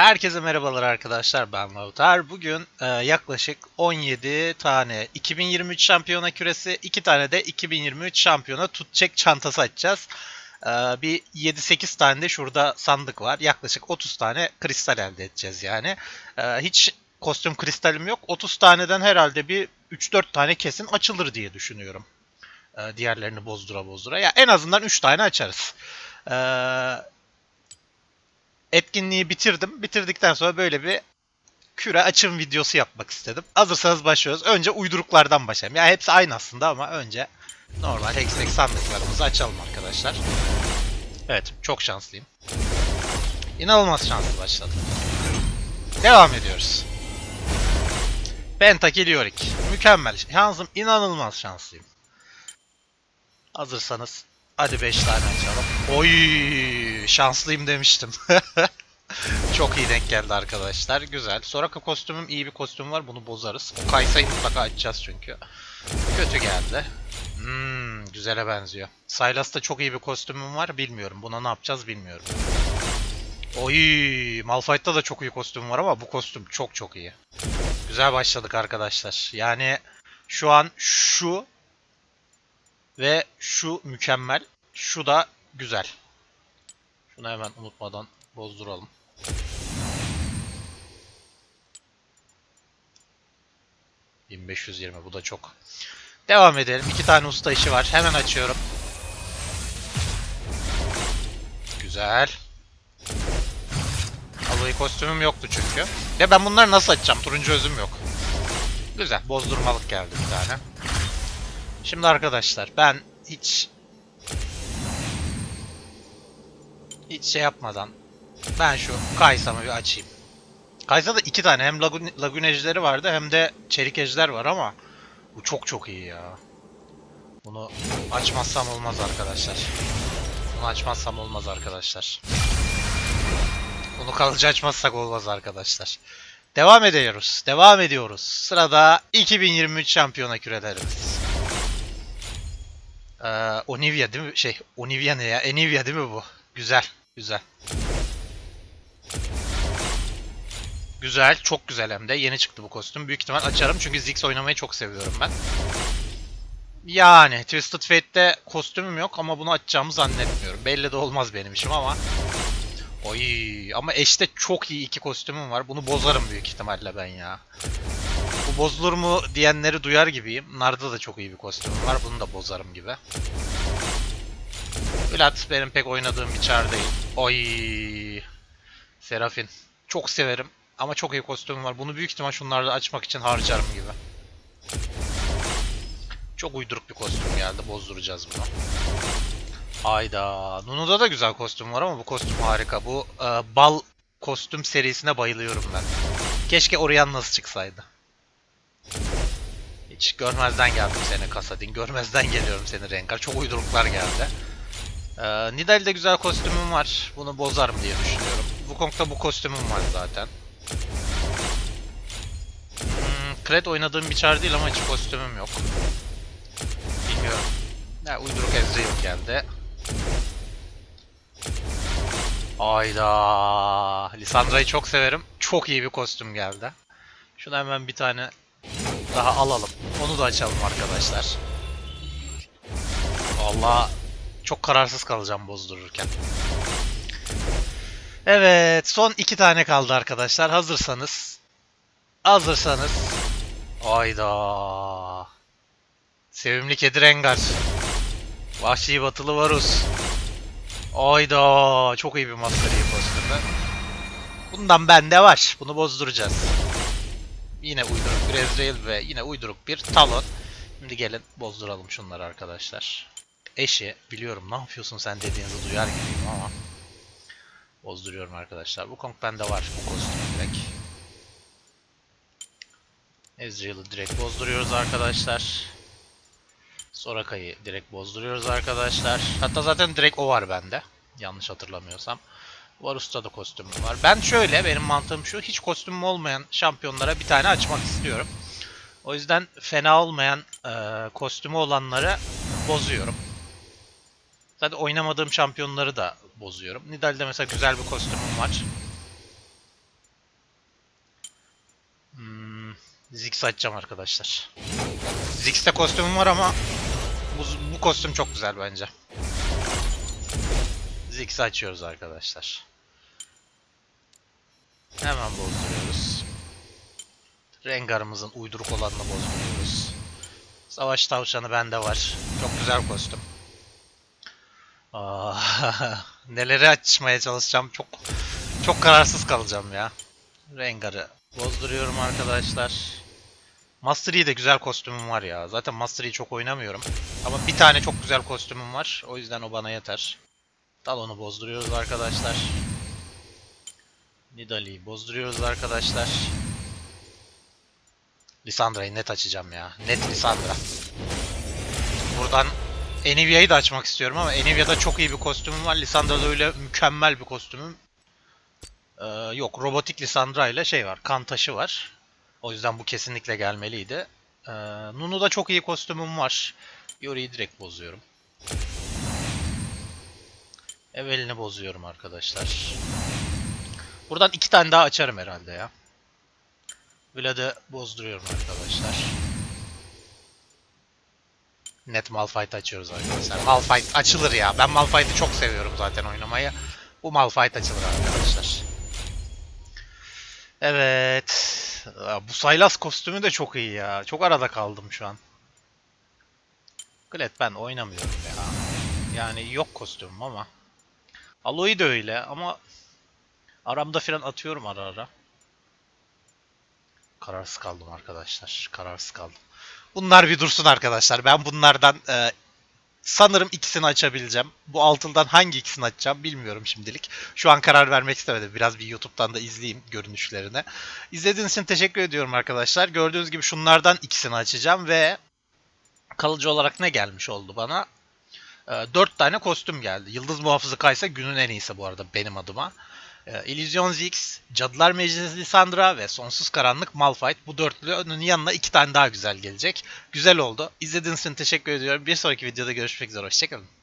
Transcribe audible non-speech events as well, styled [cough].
Herkese merhabalar arkadaşlar ben Lautar. Bugün e, yaklaşık 17 tane 2023 şampiyona küresi, 2 tane de 2023 şampiyona tutacak çantası açacağız. E, bir 7-8 tane de şurada sandık var. Yaklaşık 30 tane kristal elde edeceğiz yani. E, hiç kostüm kristalim yok. 30 taneden herhalde bir 3-4 tane kesin açılır diye düşünüyorum. E, diğerlerini bozdura bozdura. Ya en azından 3 tane açarız. Eee etkinliği bitirdim. Bitirdikten sonra böyle bir küre açım videosu yapmak istedim. Hazırsanız başlıyoruz. Önce uyduruklardan başlayalım. Yani hepsi aynı aslında ama önce normal hextech sandıklarımızı açalım arkadaşlar. Evet, çok şanslıyım. İnanılmaz şanslı başladım. Devam ediyoruz. Pentakil Yorick. Mükemmel. Şansım inanılmaz şanslıyım. Hazırsanız hadi 5 tane açalım. Oy şanslıyım demiştim. [laughs] Çok iyi denk geldi arkadaşlar. Güzel. Soraka kostümüm iyi bir kostüm var. Bunu bozarız. O Kaysa'yı mutlaka açacağız çünkü. Kötü geldi. Hmm, güzele benziyor. Sylas'ta çok iyi bir kostümüm var. Bilmiyorum. Buna ne yapacağız bilmiyorum. Oy, Malphite'da da çok iyi kostüm var ama bu kostüm çok çok iyi. Güzel başladık arkadaşlar. Yani şu an şu ve şu mükemmel. Şu da güzel. Şunu hemen unutmadan bozduralım. ...1520 bu da çok. Devam edelim. İki tane usta işi var. Hemen açıyorum. Güzel. Aloy kostümüm yoktu çünkü. Ya ben bunları nasıl açacağım? Turuncu özüm yok. Güzel. Bozdurmalık geldi bir tane. Şimdi arkadaşlar ben hiç hiç şey yapmadan ben şu Kaysa'mı bir açayım. Kaysa'da iki tane hem lagun, lagun vardı hem de çelik ejder var ama bu çok çok iyi ya. Bunu açmazsam olmaz arkadaşlar. Bunu açmazsam olmaz arkadaşlar. Bunu kalıcı açmazsak olmaz arkadaşlar. Devam ediyoruz. Devam ediyoruz. Sırada 2023 şampiyona kürelerimiz. Ee, Onivia değil mi? Şey, Onivia ne ya? Enivia değil mi bu? Güzel, güzel. Güzel, çok güzel hem de. Yeni çıktı bu kostüm. Büyük ihtimal açarım çünkü Ziggs oynamayı çok seviyorum ben. Yani Twisted Fate'de kostümüm yok ama bunu açacağımı zannetmiyorum. Belli de olmaz benim işim ama. Oy ama eşte çok iyi iki kostümüm var. Bunu bozarım büyük ihtimalle ben ya. Bu bozulur mu diyenleri duyar gibiyim. Narda da çok iyi bir kostümüm var. Bunu da bozarım gibi. Vlad benim pek oynadığım bir çar değil. Oy. Serafin. Çok severim. Ama çok iyi kostümüm var. Bunu büyük ihtimal şunlarda açmak için harcarım gibi. Çok uyduruk bir kostüm geldi. Bozduracağız bunu. Ayda. Nunu'da da güzel kostüm var ama bu kostüm harika. Bu e, bal kostüm serisine bayılıyorum ben. Keşke Orion nasıl çıksaydı. Hiç görmezden geldim seni Kasadin. Görmezden geliyorum seni Rengar. Çok uyduruklar geldi. Ee, Nidalee'de güzel kostümüm var. Bunu bozarım diye düşünüyorum. Wukong'da bu kostümüm var zaten. Hmm, Kled oynadığım bir çar değil ama hiç kostümüm yok. Bilmiyorum. Ya, uyduruk Ezreal geldi. Ayda. Lisandra'yı çok severim. Çok iyi bir kostüm geldi. Şunu hemen bir tane daha alalım. Onu da açalım arkadaşlar. Vallahi çok kararsız kalacağım bozdururken. Evet, son iki tane kaldı arkadaşlar. Hazırsanız. Hazırsanız. Ayda. Sevimli kedi Rengar. Vahşi batılı Varus. Ayda. Çok iyi bir maskara kostümü. Bundan bende var. Bunu bozduracağız. Yine uyduruk bir Ezreal ve yine uyduruk bir Talon. Şimdi gelin bozduralım şunları arkadaşlar. Eşi biliyorum ne yapıyorsun sen dediğinizi duyar gibiyim ama bozduruyorum arkadaşlar. Bu Kong bende var bu kostüm direkt. Ezreal'ı direkt bozduruyoruz arkadaşlar. Soraka'yı direkt bozduruyoruz arkadaşlar. Hatta zaten direkt o var bende. Yanlış hatırlamıyorsam. Varus'ta da kostümüm var. Ben şöyle, benim mantığım şu. Hiç kostümüm olmayan şampiyonlara bir tane açmak istiyorum. O yüzden fena olmayan e, kostümü olanları bozuyorum. Zaten oynamadığım şampiyonları da bozuyorum. Nidal'de mesela güzel bir kostümüm var. Hmm, Ziggs açacağım arkadaşlar. Ziggs'te kostümüm var ama bu, bu kostüm çok güzel bence. Ziggs'i açıyoruz arkadaşlar. Hemen bozduruyoruz. Rengar'ımızın uyduruk olanını bozduruyoruz. Savaş tavşanı bende var. Çok güzel kostüm. Aa, [laughs] neleri açmaya çalışacağım çok çok kararsız kalacağım ya. Rengar'ı bozduruyorum arkadaşlar. Master de güzel kostümüm var ya. Zaten Master çok oynamıyorum. Ama bir tane çok güzel kostümüm var. O yüzden o bana yeter. Talon'u bozduruyoruz arkadaşlar. Nidalee'yi bozduruyoruz arkadaşlar. Lissandra'yı net açacağım ya. Net Lissandra. Buradan Enivia'yı da açmak istiyorum ama Enivia'da çok iyi bir kostümüm var. Lissandra'da öyle mükemmel bir kostümüm ee, yok. Robotik Lissandra ile şey var. Kan taşı var. O yüzden bu kesinlikle gelmeliydi. Ee, Nunu'da çok iyi kostümüm var. Yori'yi direkt bozuyorum. Evelini bozuyorum arkadaşlar. Buradan iki tane daha açarım herhalde ya. Vlad'ı bozduruyorum arkadaşlar. Net Malphite açıyoruz arkadaşlar. Malphite açılır ya. Ben Malphite'i çok seviyorum zaten oynamayı. Bu Malphite açılır arkadaşlar. Evet. Bu Sylas kostümü de çok iyi ya. Çok arada kaldım şu an. Glad ben oynamıyorum ya. Yani yok kostümüm ama. Aloy da öyle ama aramda falan atıyorum ara ara. Kararsız kaldım arkadaşlar. Kararsız kaldım. Bunlar bir dursun arkadaşlar. Ben bunlardan e, sanırım ikisini açabileceğim. Bu altından hangi ikisini açacağım bilmiyorum şimdilik. Şu an karar vermek istemedim. Biraz bir YouTube'dan da izleyeyim görünüşlerini. İzlediğiniz için teşekkür ediyorum arkadaşlar. Gördüğünüz gibi şunlardan ikisini açacağım ve kalıcı olarak ne gelmiş oldu bana? 4 tane kostüm geldi. Yıldız Muhafızı Kaysa günün en iyisi bu arada benim adıma. Ee, İllüzyon Ziggs, Cadılar Meclisi Lissandra ve Sonsuz Karanlık Malphite. Bu dörtlünün yanına iki tane daha güzel gelecek. Güzel oldu. İzlediğiniz için teşekkür ediyorum. Bir sonraki videoda görüşmek üzere. Hoşçakalın.